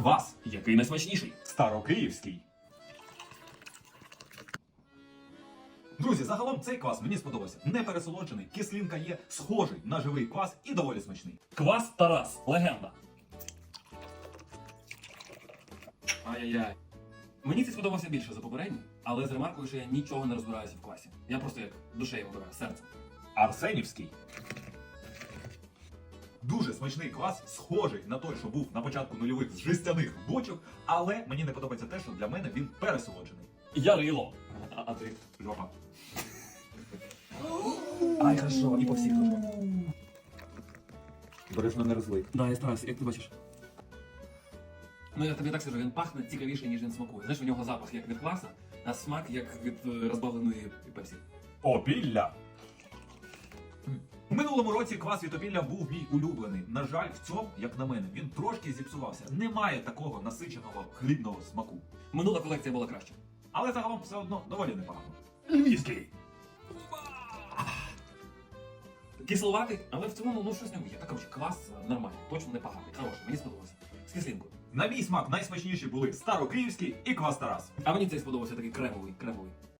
Квас. Який найсмачніший? Старокиївський. Друзі, загалом цей квас мені сподобався. Не пересолоджений, кислинка є, схожий на живий квас і доволі смачний. Квас Тарас. Легенда. Ай-яй-яй. Мені це сподобався більше за попередній, але з ремаркою, що я нічого не розбираюся в квасі. Я просто як душею обираю, серцем. Арсенівський. Дуже смачний квас, схожий на той, що був на початку нульових з жестяних бочок, але мені не подобається те, що для мене він пересолоджений. Ярило. А, а ти? Жопа. Ай, хорошо, і по всіх хорошо. Бережно не розлий. Да, я стараюся, як ти бачиш. Ну, я тобі так скажу, він пахне цікавіше, ніж він смакує. Знаєш, у нього запах як від кваса, а смак як від е, розбавленої пепсі. Опілля. У минулому році квас від опілля був мій улюблений. На жаль, в цьому, як на мене, він трошки зіпсувався. Немає такого насиченого хлібного смаку. Минула колекція була краща. Але загалом все одно доволі непогано. Львівський. Кисловатий, але в цілому ну щось в ньому є. Так, коротше, квас е, нормальний, точно непоганий, хороший, мені сподобався. З кислинкою. На мій смак найсмачніші були старокиївський і квас Тарас. А мені цей сподобався такий кремовий, кремовий.